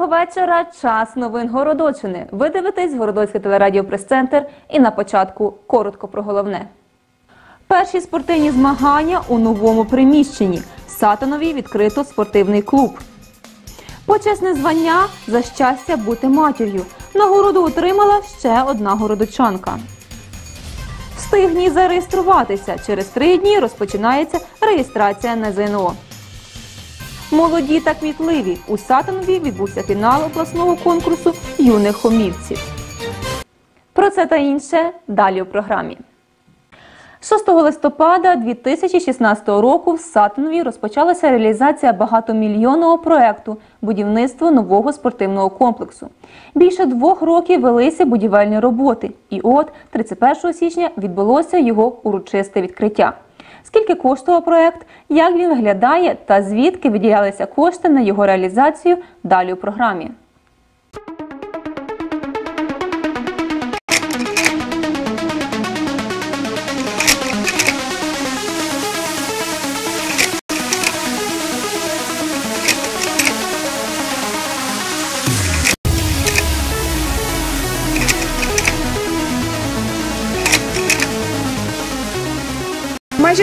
Доброго вечора. Час новин Городочини. Ви дивитесь Городоцьке телерадіо прес-центр. І на початку коротко про головне. Перші спортивні змагання у новому приміщенні. В Сатанові відкрито спортивний клуб. Почесне звання за щастя бути матір'ю. Нагороду отримала ще одна городочанка. Встигні зареєструватися. Через три дні розпочинається реєстрація на ЗНО. Молоді та кмітливі. У Сатанові відбувся фінал обласного конкурсу юних хомівців. Про це та інше далі у програмі. 6 листопада 2016 року в Сатанові розпочалася реалізація багатомільйонного проекту будівництво нового спортивного комплексу. Більше двох років велися будівельні роботи, і от 31 січня відбулося його урочисте відкриття. Скільки коштував проект, як він виглядає та звідки виділялися кошти на його реалізацію далі у програмі.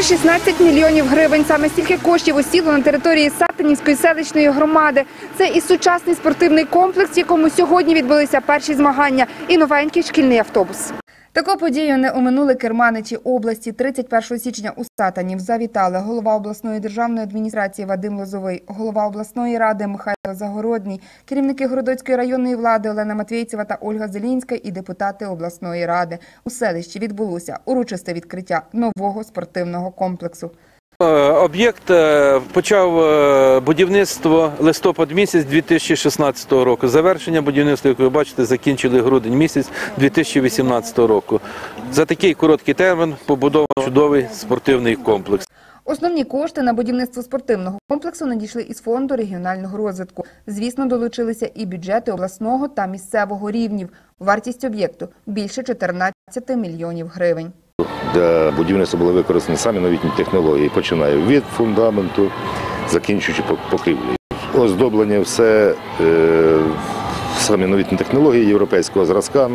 16 мільйонів гривень. Саме стільки коштів осіло на території Сатанівської селищної громади. Це і сучасний спортивний комплекс, в якому сьогодні відбулися перші змагання, і новенький шкільний автобус. Таку подію не оминули керманичі області. 31 січня у Сатанів завітали голова обласної державної адміністрації Вадим Лозовий, голова обласної ради Михайло Загородній, керівники Городоцької районної влади Олена Матвійцева та Ольга Зелінська і депутати обласної ради. У селищі відбулося урочисте відкриття нового спортивного комплексу. Е, Об'єкт е, почав е, будівництво листопад місяць 2016 року. Завершення будівництва, як ви бачите, закінчили грудень місяць 2018 року. За такий короткий термін побудований чудовий спортивний комплекс. Основні кошти на будівництво спортивного комплексу надійшли із фонду регіонального розвитку. Звісно, долучилися і бюджети обласного та місцевого рівнів. Вартість об'єкту більше 14 мільйонів гривень. Для будівництва були використані самі новітні технології, починаю від фундаменту, закінчуючи по- покрівлею. Оздоблення все е, самі новітні технології європейського зразка.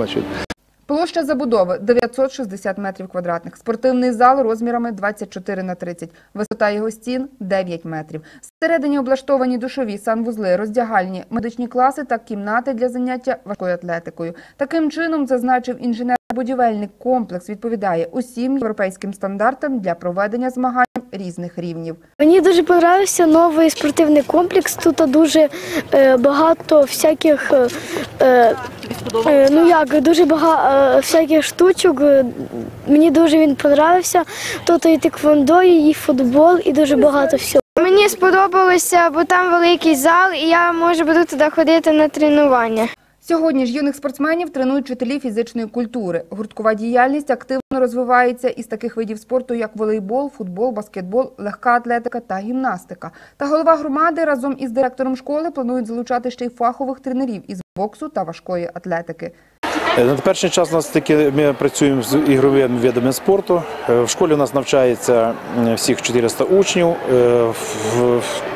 Площа забудови 960 метрів квадратних. Спортивний зал розмірами 24 на 30. Висота його стін 9 метрів. Всередині облаштовані душові, санвузли, роздягальні, медичні класи та кімнати для заняття важкою атлетикою. Таким чином, зазначив інженер-будівельник, комплекс відповідає усім європейським стандартам для проведення змагань різних рівнів. Мені дуже подобався новий спортивний комплекс. Тут дуже е, багато всяких, е, е, ну як, дуже багато всяких штучок. Мені дуже він подобався. Тут і тиквондо, і футбол, і дуже багато всього. Мені сподобалося, бо там великий зал, і я можу буду туди ходити на тренування. Сьогодні ж юних спортсменів тренують вчителі фізичної культури. Гурткова діяльність активно розвивається із таких видів спорту, як волейбол, футбол, баскетбол, легка атлетика та гімнастика. Та голова громади разом із директором школи планують залучати ще й фахових тренерів із боксу та важкої атлетики. Е, На теперішній час нас таки ми працюємо з ігровими видами спорту. Е, В школі у нас навчається всіх 400 учнів. Е,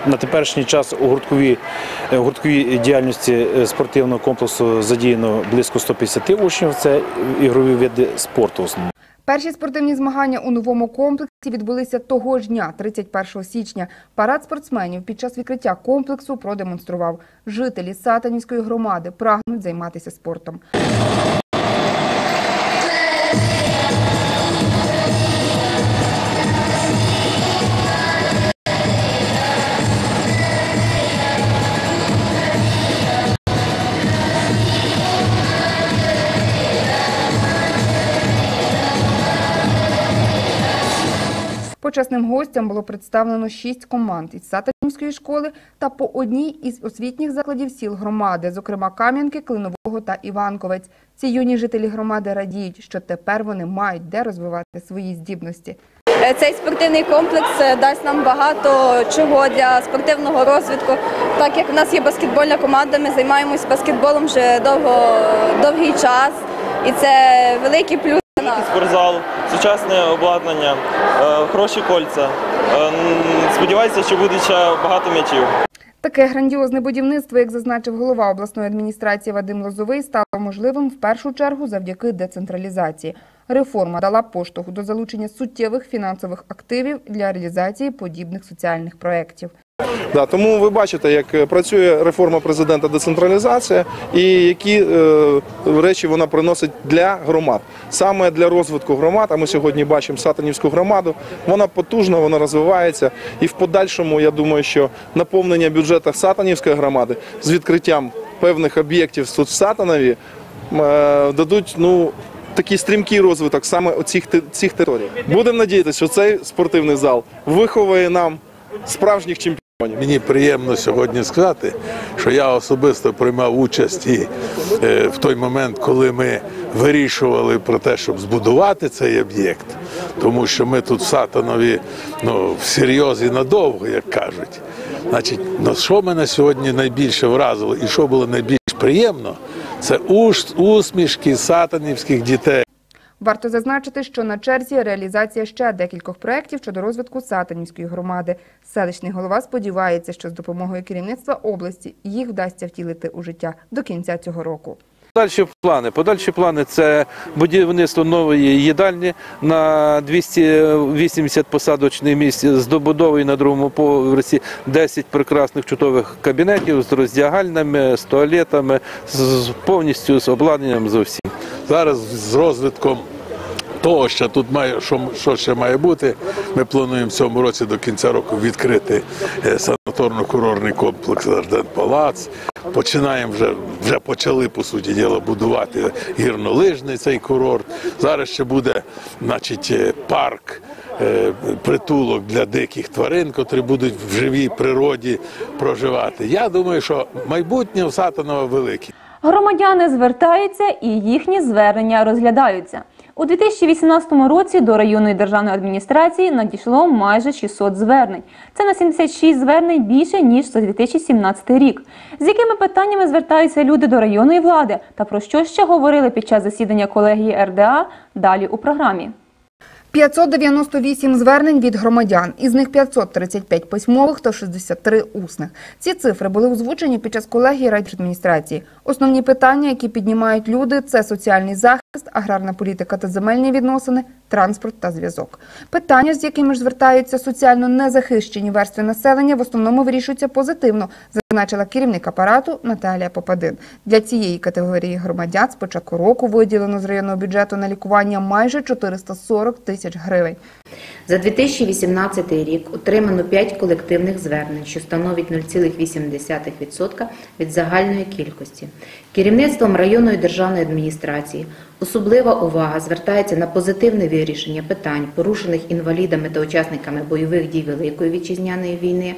На теперішній час у гуртковій, гуртковій діяльності спортивного комплексу задіяно близько 150 учнів. Це ігрові види спорту. Перші спортивні змагання у новому комплексі відбулися того ж дня, 31 січня. Парад спортсменів під час відкриття комплексу продемонстрував. Жителі Сатанівської громади прагнуть займатися спортом. Почесним гостям було представлено шість команд із Сатанівської школи та по одній із освітніх закладів сіл громади, зокрема Кам'янки, Клинового та Іванковець. Ці юні жителі громади радіють, що тепер вони мають де розвивати свої здібності. Е, Цей спортивний комплекс е, дасть нам багато чого для спортивного розвитку. Так як в нас є баскетбольна команда, ми займаємось баскетболом вже довго, довгий час, і це великий плюс нас. спортзал, сучасне обладнання, е, хороші кольця. Е, Сподіваюся, що буде ще багато м'ячів. Таке грандіозне будівництво, як зазначив голова обласної адміністрації Вадим Лозовий, стало можливим в першу чергу завдяки децентралізації. Реформа дала поштовх до залучення суттєвих фінансових активів для реалізації подібних соціальних проєктів. Да, тому ви бачите, як е, працює реформа президента децентралізація і які е, речі вона приносить для громад. Саме для розвитку громад, а ми сьогодні бачимо Сатанівську громаду, вона потужна, вона розвивається. І в подальшому, я думаю, що наповнення бюджету Сатанівської громади з відкриттям певних об'єктів тут в Сатанові е, дадуть ну, такий стрімкий розвиток саме оцих цих територій. Будемо надіятися, що цей спортивний зал виховує нам справжніх чемпіонів. Мені приємно сьогодні сказати, що я особисто приймав участь і е, в той момент, коли ми вирішували про те, щоб збудувати цей об'єкт, тому що ми тут в Сатанові ну, всерйоз і надовго, як кажуть. Значить, ну, що мене сьогодні найбільше вразило і що було найбільш приємно, це усмішки сатанівських дітей. Варто зазначити, що на черзі реалізація ще декількох проєктів щодо розвитку Сатанівської громади. Селищний голова сподівається, що з допомогою керівництва області їх вдасться втілити у життя до кінця цього року. Подальші плани. Подальші плани це будівництво нової їдальні на 280 посадочних місць з добудовою на другому поверсі 10 прекрасних чудових кабінетів з роздягальними, з туалетами, з- повністю з обладнанням з усім. Зараз з розвитком того, що тут має, що, що ще має бути, ми плануємо в цьому році до кінця року відкрити е, санаторно-курорний комплекс Арден Палац. Починаємо вже, вже почали, по суті діла, будувати гірнолижний цей курорт. Зараз ще буде значить, е, парк. е, Притулок для диких тварин, котрі будуть в живій природі проживати. Я думаю, що майбутнє в Сатанова велике. Громадяни звертаються і їхні звернення розглядаються. У 2018 році до районної державної адміністрації надійшло майже 600 звернень. Це на 76 звернень більше ніж за 2017 рік. З якими питаннями звертаються люди до районної влади та про що ще говорили під час засідання колегії РДА далі у програмі. 598 звернень від громадян, із них 535 письмових та 63 усних. Ці цифри були озвучені під час колегії райдержадміністрації. Основні питання, які піднімають люди, це соціальний захист, аграрна політика та земельні відносини, транспорт та зв'язок. Питання, з якими ж звертаються соціально незахищені верстви населення, в основному вирішуються позитивно, зазначила керівник апарату Наталія Попадин. Для цієї категорії громадян з початку року виділено з районного бюджету на лікування майже 440 тисяч гривень. За 2018 рік отримано 5 колективних звернень, що становить 0,8% від загальної кількості. Керівництвом районної державної адміністрації особлива увага звертається на позитивне вирішення питань, порушених інвалідами та учасниками бойових дій Великої вітчизняної війни,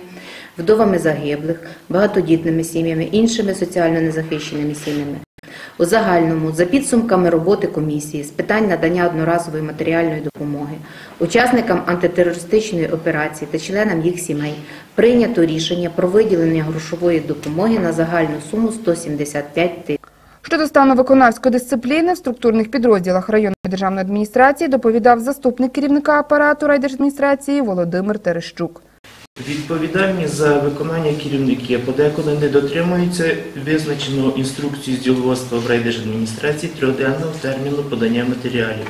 вдовами загиблих, багатодітними сім'ями, іншими соціально незахищеними сім'ями. У загальному, за підсумками роботи комісії з питань надання одноразової матеріальної допомоги, учасникам антитерористичної операції та членам їх сімей прийнято рішення про виділення грошової допомоги на загальну суму 175 тисяч. Щодо стану виконавської дисципліни в структурних підрозділах районної державної адміністрації доповідав заступник керівника апарату райдержадміністрації Володимир Терещук. Відповідальні за виконання керівники подекуди не дотримуються визначеного інструкції з діловодства в райдержадміністрації трьохденного терміну подання матеріалів.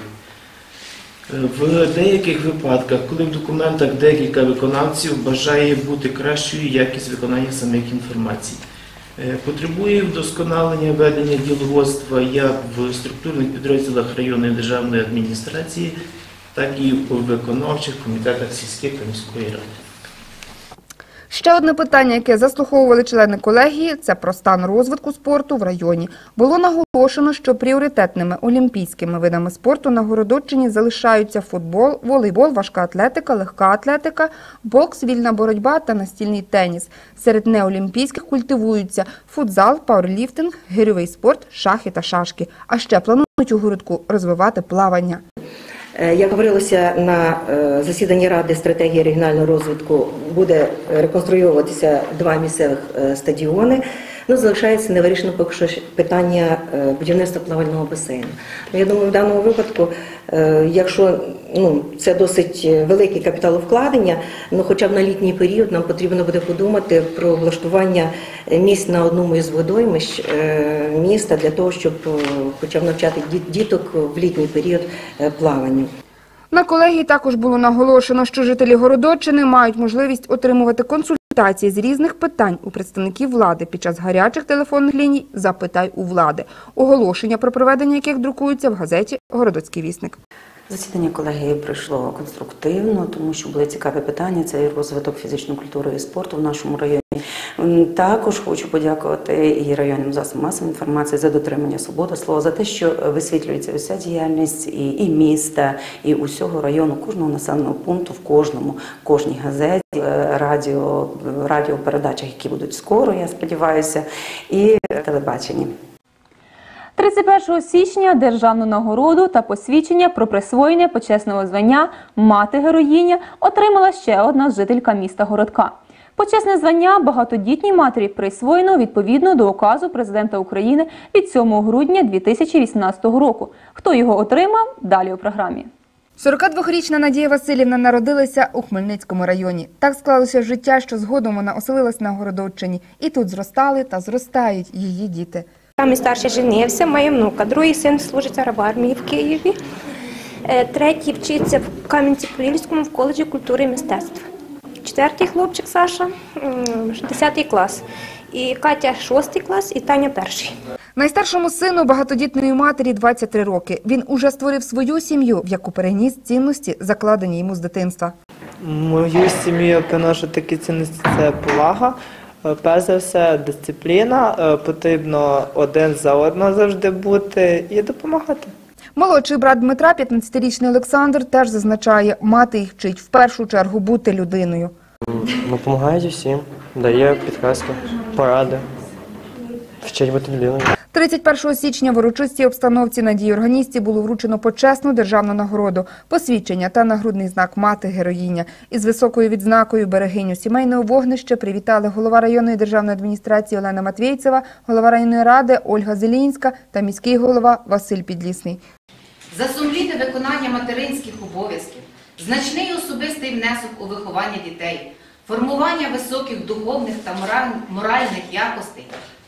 Е, В деяких випадках, коли в документах декілька виконавців бажає бути кращою якість виконання самих інформацій. Е, Потребує вдосконалення ведення діловодства як в структурних підрозділах районної державної адміністрації, так і у виконавчих комітетах сільських та міської ради. Ще одне питання, яке заслуховували члени колегії, це про стан розвитку спорту в районі. Було наголошено, що пріоритетними олімпійськими видами спорту на Городоччині залишаються футбол, волейбол, важка атлетика, легка атлетика, бокс, вільна боротьба та настільний теніс. Серед неолімпійських культивуються футзал, пауерліфтинг, гирьовий спорт, шахи та шашки. А ще планують у городку розвивати плавання. Е, Як говорилося на е, засіданні Ради стратегії регіонального розвитку, буде реконструюватися два місцевих е, стадіони. Ну, залишається невирішено поки що питання е, будівництва плавального басейну. Ну, Я думаю, в даному випадку, е, якщо ну, це досить велике капіталовкладення, ну хоча б на літній період нам потрібно буде подумати про влаштування місць на одному із водоймищ е, міста для того, щоб е, хоча б навчати діток в літній період е, плаванню. На колегії також було наголошено, що жителі Городоччини мають можливість отримувати консультації з різних питань у представників влади під час гарячих телефонних ліній «Запитай у влади», оголошення про проведення яких друкуються в газеті «Городоцький вісник». Засідання колегії пройшло конструктивно, тому що були цікаві питання. Це розвиток фізичної культури і спорту в нашому районі. Також хочу подякувати і районним засобам масової інформації за дотримання свободи слова, за те, що висвітлюється вся діяльність і, і міста, і усього району, кожного населеного пункту, в кожному, кожній газеті, е, радіо, радіопередачах, які будуть скоро, я сподіваюся, і телебаченні. 31 січня державну нагороду та посвідчення про присвоєння почесного звання мати героїня отримала ще одна жителька міста Городка. Почесне звання багатодітній матері присвоєно відповідно до указу президента України від 7 грудня 2018 року. Хто його отримав? Далі у програмі. 42-річна Надія Васильівна народилася у Хмельницькому районі. Так склалося життя, що згодом вона оселилась на Городоччині. І тут зростали та зростають її діти. Самий старший женився, має внука. Другий син служить в армії в Києві. Е, Третій вчиться в Кам'янці-Подільському в коледжі культури і мистецтв. Четвертий хлопчик Саша, м, 10 клас. І Катя 6 клас, і Таня перший. Найстаршому сину багатодітної матері 23 роки. Він уже створив свою сім'ю, в яку переніс цінності, закладені йому з дитинства. Мою сім'ю приношу такі цінності це повага. Е, Перш за все, дисципліна. Е, Потрібно один за одного завжди бути і допомагати. Молодший брат Дмитра, 15-річний Олександр, теж зазначає, мати їх вчить в першу чергу бути людиною. Допомагають усім, дає підказки, поради, вчить бути людиною. 31 січня в урочистій обстановці Надії органістів було вручено почесну державну нагороду, посвідчення та нагрудний знак мати героїня. Із високою відзнакою берегиню сімейного вогнища привітали голова районної державної адміністрації Олена Матвійцева, голова районної ради Ольга Зелінська та міський голова Василь Підлісний. За сумлінне виконання материнських обов'язків, значний особистий внесок у виховання дітей, формування високих духовних та моральних якостей,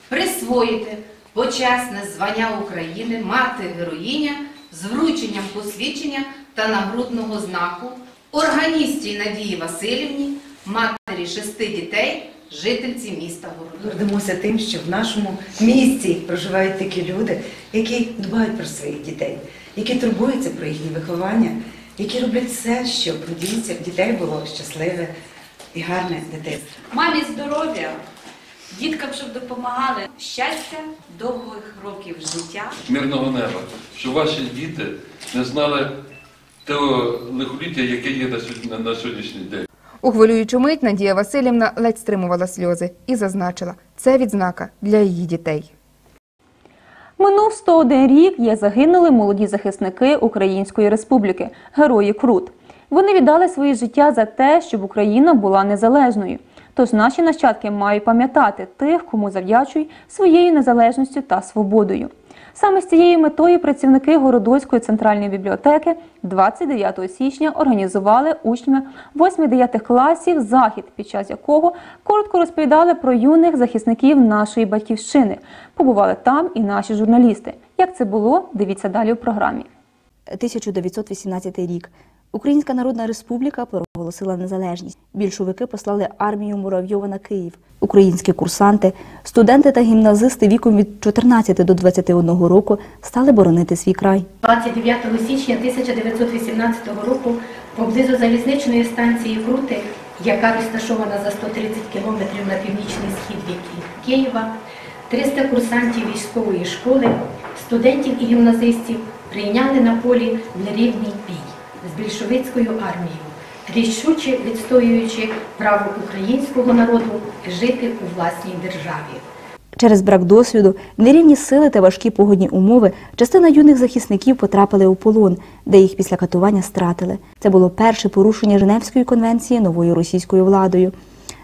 присвоїти почесне звання України мати героїня з врученням посвідчення та нагрудного знаку органістій Надії Васильівні, матері шести дітей, жительці міста Городок. Гордимося тим, що в нашому місті проживають такі люди, які дбають про своїх дітей, які турбуються про їхнє виховання, які роблять все, щоб дітей було щасливе і гарне дитинство. Мамі здоров'я, діткам, щоб допомагали, щастя, довгих років життя. мирного неба, щоб ваші діти не знали того лихоліття, яке є на сьогодні- на- на сьогоднішній день. У хвилюючу мить Надія Васильівна ледь стримувала сльози і зазначила, це відзнака для її дітей. Минув 101 рік, як загинули молоді захисники Української Республіки, герої Крут. Вони віддали своє життя за те, щоб Україна була незалежною. Тож наші нащадки мають пам'ятати тих, кому завдячують своєю незалежністю та свободою. Саме з цією метою працівники Городоцької центральної бібліотеки 29 січня організували учнями 8-9 класів захід, під час якого коротко розповідали про юних захисників нашої батьківщини. Побували там і наші журналісти. Як це було, дивіться далі у програмі. 1918 рік. Українська Народна Республіка проголосила незалежність. Більшовики послали армію Муравйова на Київ. Українські курсанти, студенти та гімназисти віком від 14 до 21 року стали боронити свій край. 29 січня 1918 року поблизу залізничної станції Крути, яка розташована за 130 кілометрів на північний схід від Києва, 300 курсантів військової школи, студентів і гімназистів прийняли на полі нерівний бій з більшовицькою армією, рішуче відстоюючи право українського народу жити у власній державі. Через брак досвіду, нерівні сили та важкі погодні умови частина юних захисників потрапили у полон, де їх після катування стратили. Це було перше порушення Женевської конвенції новою російською владою.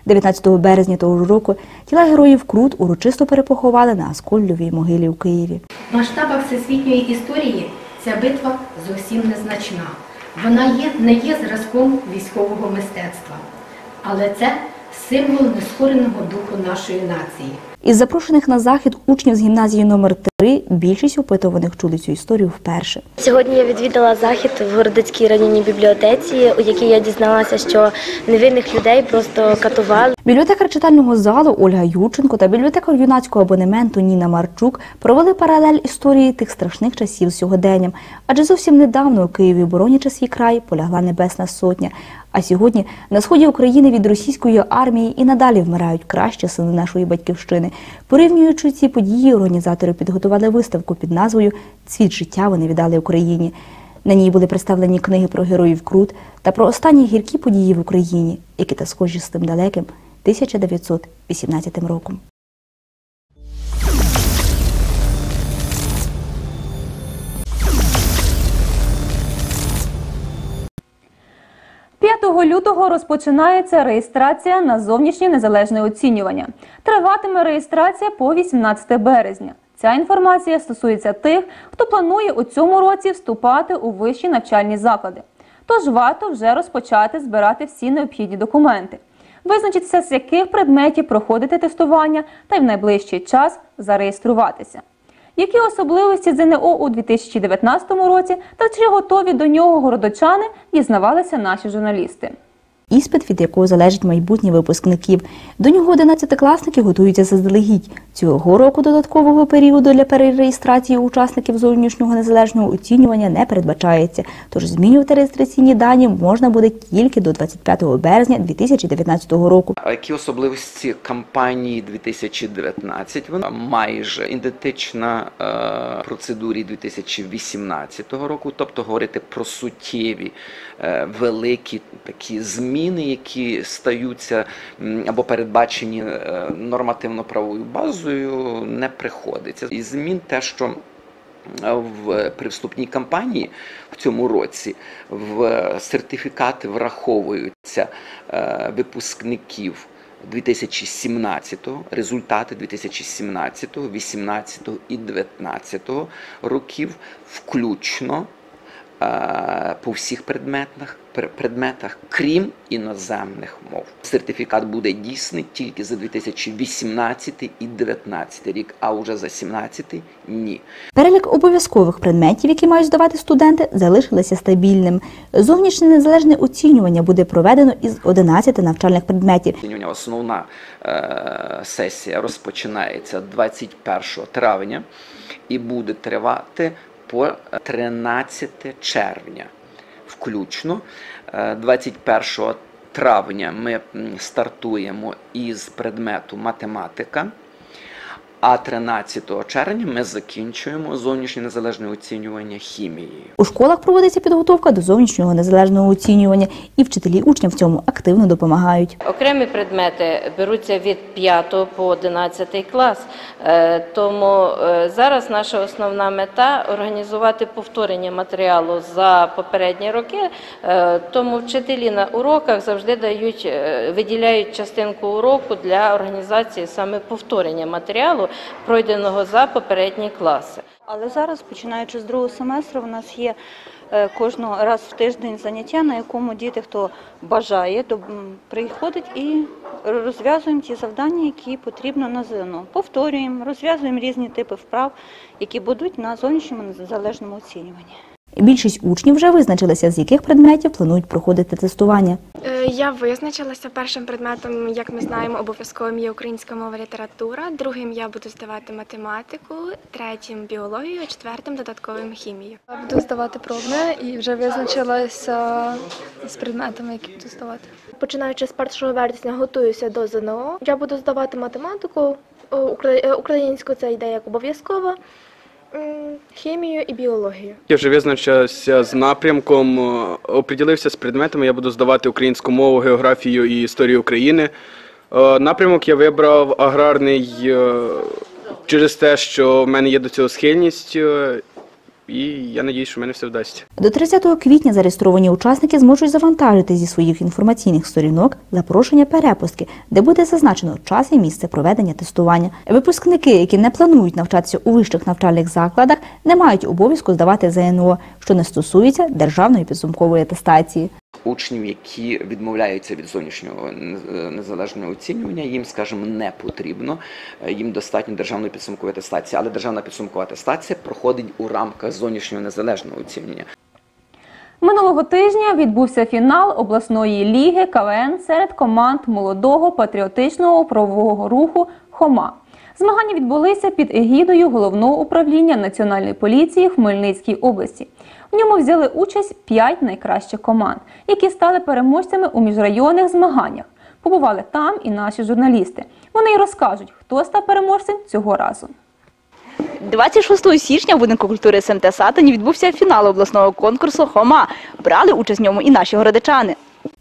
19 березня того ж року тіла героїв Крут урочисто перепоховали на Аскольдовій могилі у Києві. В масштабах всесвітньої історії ця битва зовсім незначна. Вона є, не є зразком військового мистецтва, але це символ нескореного духу нашої нації. Із запрошених на захід учнів з гімназії номер 3 більшість опитуваних чули цю історію вперше. Сьогодні я відвідала захід в Городицькій районній бібліотеці, у якій я дізналася, що невинних людей просто катували. Бібліотекар читального залу Ольга Юченко та бібліотекар юнацького абонементу Ніна Марчук провели паралель історії тих страшних часів з сьогоденням. Адже зовсім недавно у Києві, боронячи свій край, полягла Небесна Сотня. А сьогодні на сході України від російської армії і надалі вмирають кращі сини нашої батьківщини. Порівнюючи ці події, організатори підготували виставку під назвою Цвіт життя вони віддали Україні. На ній були представлені книги про героїв Крут та про останні гіркі події в Україні, які та схожі з тим далеким 1918 роком. – 5 лютого розпочинається реєстрація на зовнішнє незалежне оцінювання. Триватиме реєстрація по 18 березня. Ця інформація стосується тих, хто планує у цьому році вступати у вищі навчальні заклади. Тож варто вже розпочати збирати всі необхідні документи, визначитися, з яких предметів проходити тестування та й в найближчий час зареєструватися. Які особливості ЗНО у 2019 році та чи готові до нього городочани, дізнавалися наші журналісти. Іспит, від якого залежить майбутнє випускників. До нього 11-класники готуються заздалегідь. Цього року додаткового періоду для перереєстрації учасників зовнішнього незалежного оцінювання не передбачається. Тож змінювати реєстраційні дані можна буде тільки до 25 березня 2019 року. А які особливості кампанії 2019? Вона майже ідентична е, процедурі 2018 року, тобто говорити про суттєві е, великі такі зміни, які стаються або передбачені е, нормативно-правовою базою, не приходиться. І змін те, що в при вступній кампанії в цьому році в сертифікати враховуються е, випускників 2017, результати 2017, 18 і 19 років, включно е, по всіх предметах, пр- предметах, крім іноземних мов. Сертифікат буде дійсний тільки за 2018 і 2019 рік, а вже за 2017 – ні. Перелік обов'язкових предметів, які мають здавати студенти, залишилися стабільним. Зовнішнє незалежне оцінювання буде проведено із 11 навчальних предметів. Оцінювання Основна е, сесія розпочинається 21 травня і буде тривати по 13 червня. Включно Е, 21 травня ми стартуємо із предмету математика. А 13 червня ми закінчуємо зовнішнє незалежне оцінювання хімією. У школах проводиться підготовка до зовнішнього незалежного оцінювання, і вчителі учням в цьому активно допомагають. Окремі предмети беруться від 5 по 11 клас, Е, тому е, зараз наша основна мета організувати повторення матеріалу за попередні роки. Е, Тому вчителі на уроках завжди дають виділяють частинку уроку для організації саме повторення матеріалу, пройденого за попередні класи. Але зараз, починаючи з другого семестру, у нас є е, кожного раз в тиждень заняття, на якому діти, хто бажає, приходить і розв'язуємо ті завдання, які потрібно на ЗНО. Повторюємо, розв'язуємо різні типи вправ, які будуть на зовнішньому незалежному оцінюванні. Більшість учнів вже визначилися, з яких предметів планують проходити тестування. Е, Я визначилася першим предметом, як ми знаємо, обов'язковим є українська мова література. Другим я буду здавати математику, третім біологію, четвертим додатковим хімію. Буду здавати пробне і вже визначилася з предметами, які буду здавати. Починаючи з 1 вересня, готуюся до ЗНО. Я буду здавати математику, о, е, українську це йде як обов'язково, м, хімію і біологію. Я вже визначився з напрямком, е, оприділився з предметами. Я буду здавати українську мову, географію і історію України. Е, Напрямок я вибрав аграрний е, через те, що в мене є до цього схильність. І я надіюсь, що в мене все вдасться. До 30 квітня зареєстровані учасники зможуть завантажити зі своїх інформаційних сторінок запрошення перепустки, де буде зазначено час і місце проведення тестування. Випускники, які не планують навчатися у вищих навчальних закладах, не мають обов'язку здавати ЗНО, що не стосується державної підсумкової атестації. Учнів, які відмовляються від зовнішнього незалежного оцінювання, їм, скажімо, не потрібно. Е, Їм достатньо державної підсумкової атестації, але державна підсумкова атестація проходить у рамках зовнішнього незалежного оцінювання. Минулого тижня відбувся фінал обласної ліги КВН серед команд молодого патріотичного правового руху Хома. Змагання відбулися під егідою головного управління Національної поліції Хмельницькій області. В ньому взяли участь п'ять найкращих команд, які стали переможцями у міжрайонних змаганнях. Побували там і наші журналісти. Вони й розкажуть, хто став переможцем цього разу. 26 січня в будинку культури СМТ Сатані відбувся фінал обласного конкурсу Хома. Брали участь в ньому і наші городичани.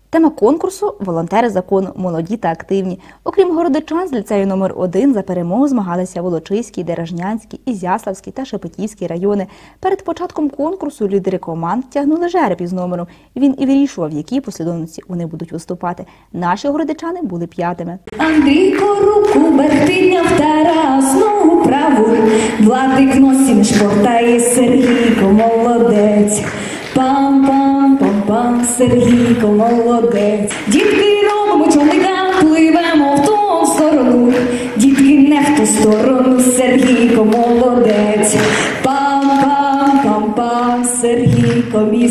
Тема конкурсу волонтери закону, молоді та активні. Окрім городичан з ліцею номер 1 за перемогу змагалися Волочиський, Деражнянський, Ізяславський та Шепетівський райони. Перед початком конкурсу лідери команд тягнули жереб із номером. Він і вирішував, в якій послідовності вони будуть виступати. Наші городичани були п'ятими. Андрійко руку підняв Тарас ногу праву, Владик в носі не шпортає Сергійко молодець. Пам-пам-пам-пам, Сергійко молодець. Дітки робимо човника, пливемо в ту сторону. Дітки не в ту сторону, Сергійко молодець. Пам-пам-пам-пам, Сергійко мій.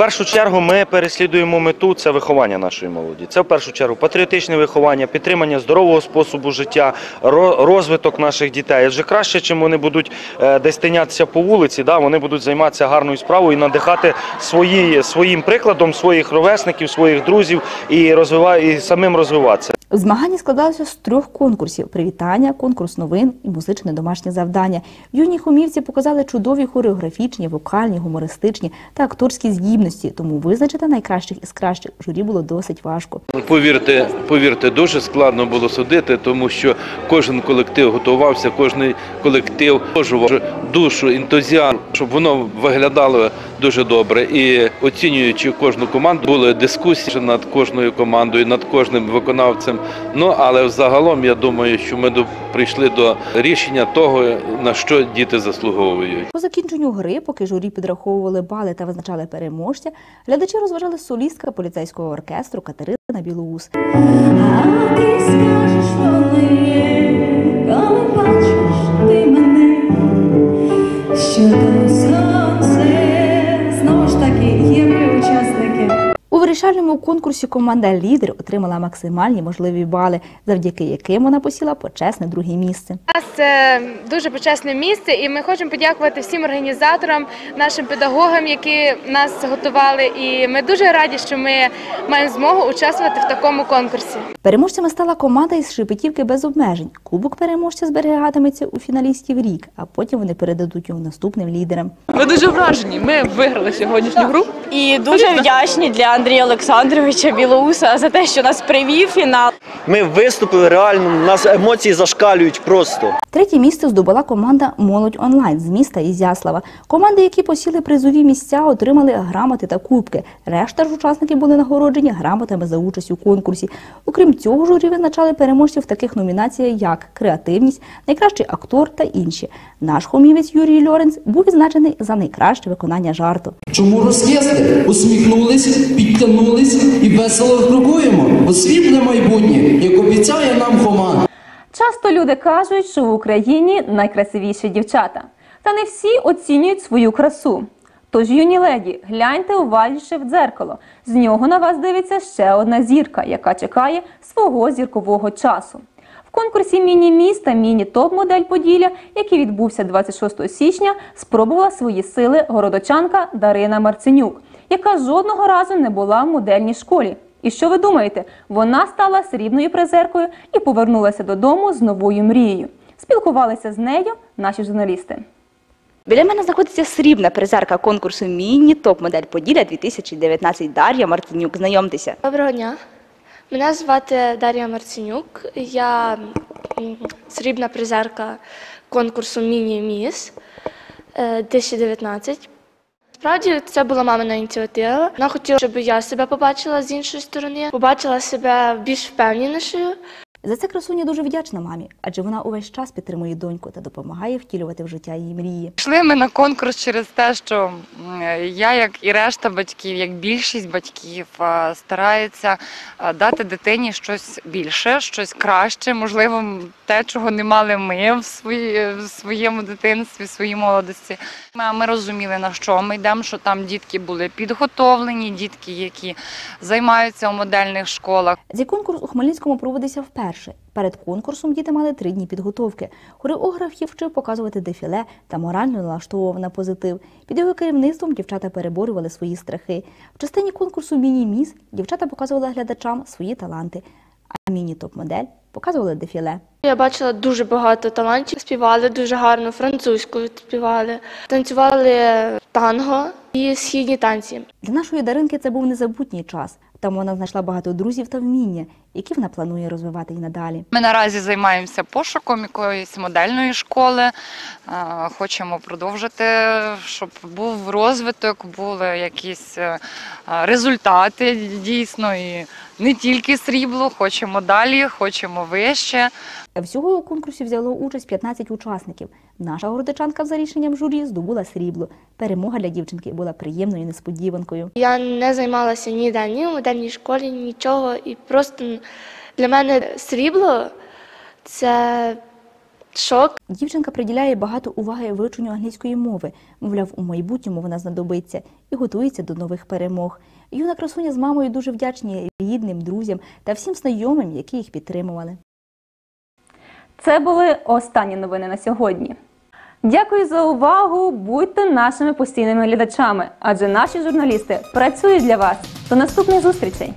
Першу чергу ми переслідуємо мету це виховання нашої молоді. Це в першу чергу патріотичне виховання, підтримання здорового способу життя, ро- розвиток наших дітей. Адже краще, чим вони будуть е, десь тинятися по вулиці, да, вони будуть займатися гарною справою і надихати свої, своїм прикладом своїх ровесників, своїх друзів і розвиває і самим розвиватися. Змагання складалося з трьох конкурсів: привітання, конкурс новин і музичне домашнє завдання. Юні хомівці показали чудові хореографічні, вокальні, гумористичні та акторські здібності, тому визначити найкращих із кращих журі було досить важко. Повірте, повірте, дуже складно було судити, тому що кожен колектив готувався, кожен колектив вложував душу, ентузіазм, щоб воно виглядало дуже добре. І оцінюючи кожну команду, були дискусії над кожною командою, над кожним виконавцем. Ну але взагалом я думаю, що ми до- прийшли до рішення того, на що діти заслуговують. По закінченню гри, поки журі підраховували бали та визначали переможця, глядачі розважали солістка поліцейського оркестру Катерина Білоус. Ти скажеш вони, коли бачиш ти мене, що вирішальному конкурсі команда Лідер отримала максимальні можливі бали, завдяки яким вона посіла почесне друге місце. У нас це дуже почесне місце, і ми хочемо подякувати всім організаторам, нашим педагогам, які нас готували. І ми дуже раді, що ми маємо змогу участвувати в такому конкурсі. Переможцями стала команда із Шепетівки без обмежень. Кубок переможця зберігатиметься у фіналістів рік, а потім вони передадуть його наступним лідерам. Ми дуже вражені. Ми виграли сьогоднішню гру. І дуже вдячні для Андрія Олександровича Білоуса за те, що нас привів фінал. Ми виступили реально, у нас емоції зашкалюють просто. Третє місце здобула команда Молодь онлайн з міста Ізяслава. Команди, які посіли призові місця, отримали грамоти та кубки. Решта ж учасників були нагороджені грамотами за участь у конкурсі. Окрім цього, журі визначали переможців в таких номінаціях, як креативність, найкращий актор та інші. Наш хомівець Юрій Льоренц був відзначений за найкраще виконання жарту. Чому розкисли? Усміхнулись, підтягнулись і весело крокуємо. Бо майбутнє, як обіцяє нам Хома. Часто люди кажуть, що в Україні найкрасивіші дівчата. Та не всі оцінюють свою красу. Тож, юні леді, гляньте уважніше в дзеркало. З нього на вас дивиться ще одна зірка, яка чекає свого зіркового часу. В конкурсі міні-міст та міні-топ-модель Поділля, який відбувся 26 січня, спробувала свої сили городочанка Дарина Марценюк, яка жодного разу не була в модельній школі. І що ви думаєте? Вона стала срібною призеркою і повернулася додому з новою мрією. Спілкувалися з нею наші журналісти. Біля мене знаходиться срібна призерка конкурсу Міні топ-модель Поділля 2019 Дар'я Мартинюк. Знайомтеся. Доброго дня. Мене звати Дар'я Марценюк. Я срібна призерка конкурсу Міні-Міс е, 2019. Справді це була мамина ініціатива. Вона хотіла, щоб я себе побачила з іншої сторони, побачила себе більш впевненішою. За це красуня дуже вдячна мамі, адже вона увесь час підтримує доньку та допомагає втілювати в життя її мрії. Йшли ми на конкурс через те, що я, як і решта батьків, як більшість батьків, старається е, дати дитині щось більше, щось краще, можливо, те, чого не мали ми в, свої, в своєму дитинстві, в своїй молодості. Ми, ми розуміли, на що ми йдемо, що там дітки були підготовлені, дітки, які займаються у модельних школах. Цей конкурс у Хмельницькому проводився вперше. Перед конкурсом діти мали три дні підготовки. Хореограф їх вчив показувати дефіле та морально налаштовував на позитив. Під його керівництвом дівчата переборювали свої страхи. В частині конкурсу Міні-Міс дівчата показували глядачам свої таланти, а міні-топ-модель показували дефіле. Я бачила дуже багато талантів, співали дуже гарно, французькою співали, танцювали танго і східні танці. Для нашої Даринки це був незабутній час. Там вона знайшла багато друзів та вміння, які вона планує розвивати і надалі. Ми наразі займаємося пошуком якоїсь модельної школи. Е, Хочемо продовжити, щоб був розвиток, були якісь е, результати дійсно. І не тільки срібло, хочемо далі, хочемо вище. Всього у конкурсі взяло участь 15 учасників. Наша городичанка за рішенням журі здобула срібло. Перемога для дівчинки була приємною несподіванкою. Я не займалася ніде, ні в модельній школі, нічого. І просто для мене срібло це шок. Дівчинка приділяє багато уваги вивченню англійської мови. Мовляв, у майбутньому вона знадобиться і готується до нових перемог. Юна красуня з мамою дуже вдячні рідним, друзям та всім знайомим, які їх підтримували. Це були останні новини на сьогодні. Дякую за увагу. Будьте нашими постійними глядачами, адже наші журналісти працюють для вас. До наступних зустрічей!